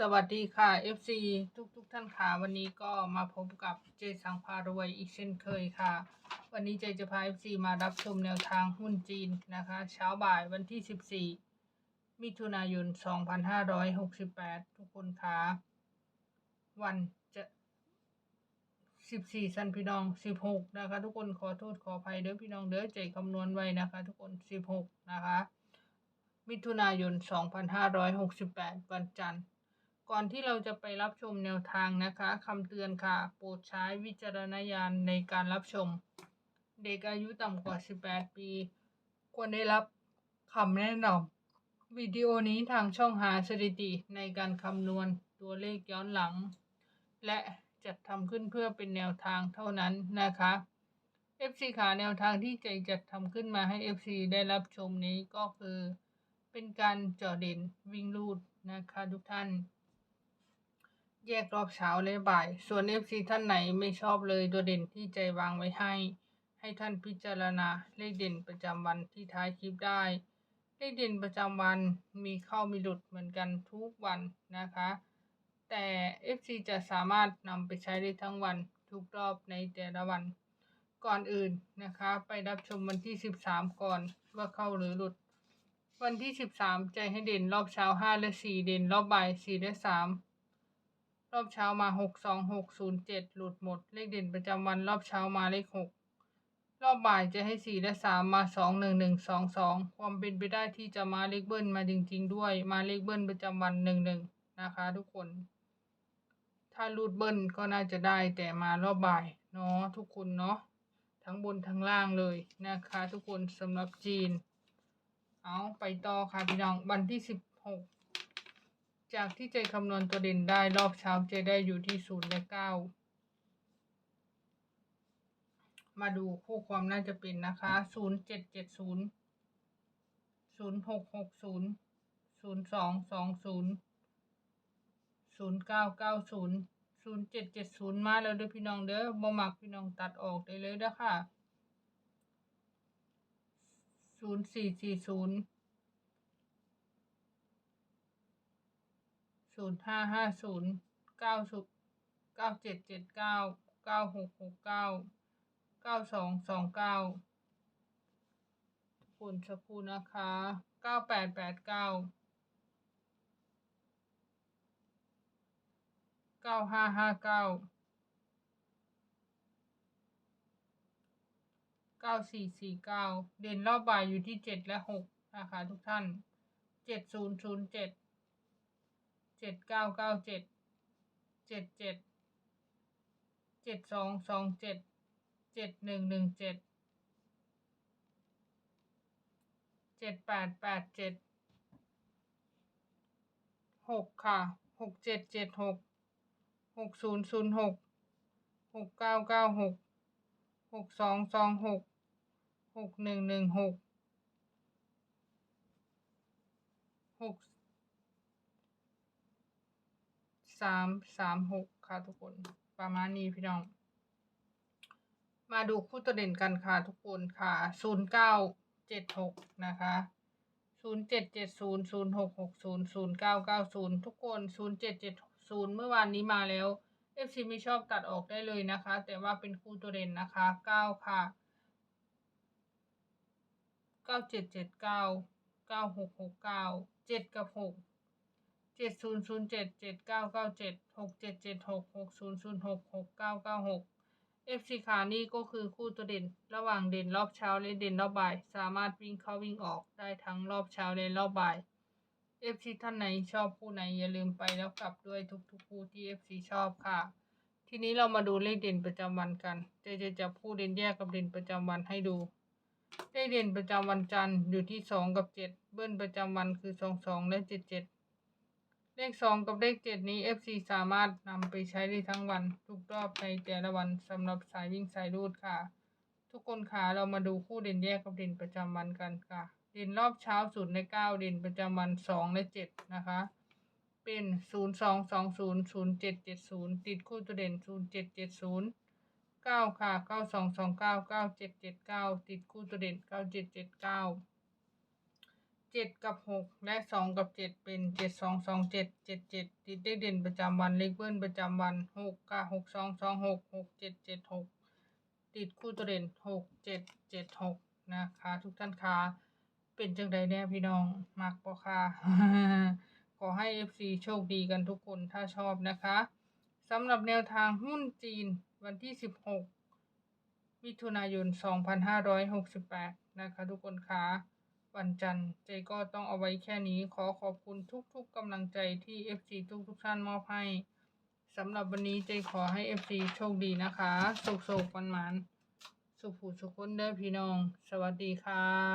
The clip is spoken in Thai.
สวัสดีค่ะ FC ทุกทุกๆท่านค่ะ วันนี้ก็มาพบกับเจสังพารวยอีกเช่นเคยค่ะ วันนี้เจจะพา FC มารับชมแนวทางหุ้นจีนนะคะ เช้าบ่ายวันที่ 14 มิถุนายน 2568 ทุกคนค่ะ วันจะ 14 สันพี่น้อง 16 นะคะ ทุกคนขอโทษขออภัยเด้อพี่น้องเด้อใจคำนวณไว้นะคะ ทุกคน 16 นะคะ มิถุนายน 2568 วันจันทร์ ก่อนที่เราจะไปรับชมแนวทางนะคะคำเตือนค่ะ โปรดใช้วิจารณญาณในการรับชม เด็กอายุต่ำกว่า 18 ปี ควรได้รับคำแนะนำวิดีโอนี้ทางช่องหาสถิติในการคำนวณตัวเลขย้อนหลัง และจัดทำขึ้นเพื่อเป็นแนวทางเท่านั้นนะคะ FC ขาแนวทางที่ใจจัดทำขึ้นมาให้ FC ได้รับชมนี้ก็คือ เป็นการเจาะเด่นวิ่งลูดนะคะทุกท่าน แยกรอบเช้าและบ่าย ส่วน FC ท่านไหนไม่ชอบเลยตัวเด่นที่ใจวางไว้ให้ ให้ท่านพิจารณาเลขเด่นประจำวันที่ท้ายคลิปได้ เลขเด่นประจำวันมีเข้ามีหลุดเหมือนกันทุกวันนะคะ แต่ FC จะสามารถนำไปใช้ได้ทั้งวันทุกรอบในแต่ละวัน ก่อนอื่นนะคะ ไปรับชมวันที่ 13 ก่อนว่าเข้าหรือหลุด วันที่ 13 ใจให้เด่นรอบเช้า 5 และ 4 เด่นรอบบ่าย 4 และ 3 รอบเช้ามา6 2 6 0 7หกศูนย์เจ็ดหลุดหมด เลขเด่นประจำวันรอบเช้ามาเลข6รอบบ่ายจะให้4และ3มมา2 1 1 2 2ความเป็นไปได้ที่จะมาเลขเบิ้ลมาจริง ๆ ด้วย มาเลขเบิ้ลประจำวัน1 1นะคะ ทุกคน ถ้ารูดเบิ้ลก็น่าจะได้แต่มารอบบ่ายเนาะทุกคนเนาะทั้งบนทั้งล่างเลยนะคะ ทุกคนสำหรับจีน เอาไปต่อค่ะพี่น้องวันที่สิบหก จากที่ใจคำนวณตัวเด่นได้รอบเช้าเจได้อยู่ที่ศูนย์และเก้ามาดูคู่ความน่าจะเป็นนะคะศูนย์เจ็ดเจ็ดศูนย์ศูนย์หกหกศูนย์ศูนย์สองสองศูนย์ศูนย์เก้าเก้าศูนย์ศูนย์เจ็ดเจ็ดศูนย์มาแล้วเด้อพี่น้องเด้อบ่มักพี่น้องตัดออกได้เลยเด้อค่ะศูนย์สี่สี่ศูนย์ ศูนย์ห้าห้าศูนย์เก้าศูนย์เก้าเจ็ดเจ็ดเก้าเก้าหกหกเก้าเก้าสองสองเก้าคุณสักครู่นะคะเก้าแปดแปดเก้าเก้าห้าห้าเก้าเก้าสี่สี่เก้าเด่นรอบบ่ายอยู่ที่เจ็ดและหกนะคะทุกท่านเจ็ดศูนย์ศูนย์เจ็ด เจ็ดเก้าเก้าเจ็ดเจ็ดเจ็ดเจ็ดสองสองเจ็ดเจ็ดหนึ่งหนึ่งเจ็ดเจ็ดแปดแปดเจ็ดหกค่ะหกเจ็ดเจ็ดหกหกศูนย์ศูนย์หกหกเก้าเก้าหกหกสองสองหกหกหนึ่งหนึ่งหกหก สามสามหกค่ะทุกคน ประมาณนี้พี่น้อง มาดูคู่ตัวเด่นกันค่ะทุกคนค่ะศูนย์เก้าเจ็ดหกนะคะศูนย์เจ็ดเจ็ดศูนย์ศูนย์หกหกศูนย์ศูนย์เก้าเก้าศูนย์ทุกคนศูนย์เจ็ดเจ็ดศูนย์เมื่อวานนี้มาแล้ว FC ไม่ชอบตัดออกได้เลยนะคะ แต่ว่าเป็นคู่ตัวเด่นนะคะเก้าค่ะเก้าเจ็ดเจ็ดเก้าเก้าหกหกเก้าเจ็ดกับหก จ็ดศูนย์ศูนย์เจ็ดเจ็ดเก้าเก้าเจ็ดหกเจ็ดเจ็ดหกหกศูนย์ศูนย์หกหกเก้าเก้าหกเอฟซีขานี่ก็คือคู่ตัวเด่น ระหว่างเด่นรอบเช้าและเด่นรอบบ่าย สามารถวิ่งเข้าวิ่งออกได้ทั้งรอบเช้าและรอบบ่ายเอฟซีท่านไหนชอบคู่ไหนอย่าลืมไปแล้วกลับด้วยทุกๆคู่ที่เอฟซีชอบค่ะ ทีนี้เรามาดูเลขเด่นประจำวันกันเจะจะจับคู่เด่นแยกกับเด่นประจำวันให้ดูเลขเด่นประจำวันจันทร์อยู่ที่สองกับเจ็ดเบิ้ลประจำวันคือสองสองและเจ็ดเจ็ด เลขสองกับเลขเจ็ดนี้ FC สามารถนำไปใช้ได้ทั้งวันทุกรอบในแต่ละวันสำหรับสายวิ่งสายรูดค่ะ ทุกคนค่ะเรามาดูคู่เด่นแยกกับเด่นประจำวันกันค่ะ เด่นรอบเช้าศูนย์ในเก้าเด่นประจำวันสองและเจ็ดนะคะ เป็นศูนย์สองสองศูนย์ศูนย์เจ็ดเจ็ดศูนย์ติดคู่ตัวเด่นศูนย์เจ็ดเจ็ดศูนย์เก้าค่ะเก้าสองสองเก้าเก้าเจ็ดเจ็ดเก้าติดคู่ตัวเด่นเก้าเจ็ดเจ็ดเก้า เจ็ดกับหกและสองกับเจ็ดเป็นเจ็ดสองสองเจ็ดเจ็ดเจ็ดติดเลขเด่นประจำวันเลขเบิ้ลประจำวันหกกับหกสองสองหกหกเจ็ดเจ็ดหกติดคู่ตัวเด่นหกเจ็ดเจ็ดหกนะคะ ทุกท่านคะเป็นจังใดแน่พี่น้องมักปะค่ะขอให้ FC โชคดีกันทุกคนถ้าชอบนะคะสำหรับแนวทางหุ้นจีนวันที่16มิถุนายน2568นะคะ ทุกคนคะ วันจันทร์เจก็ต้องเอาไว้แค่นี้ ขอขอบคุณทุกๆกำลังใจที่ FC ทุกๆท่านมอบให้สำหรับวันนี้เจขอให้ FC โชคดีนะคะ สุขๆวันหมานสุขผูสุขคนเด้อพี่น้อง สวัสดีค่ะ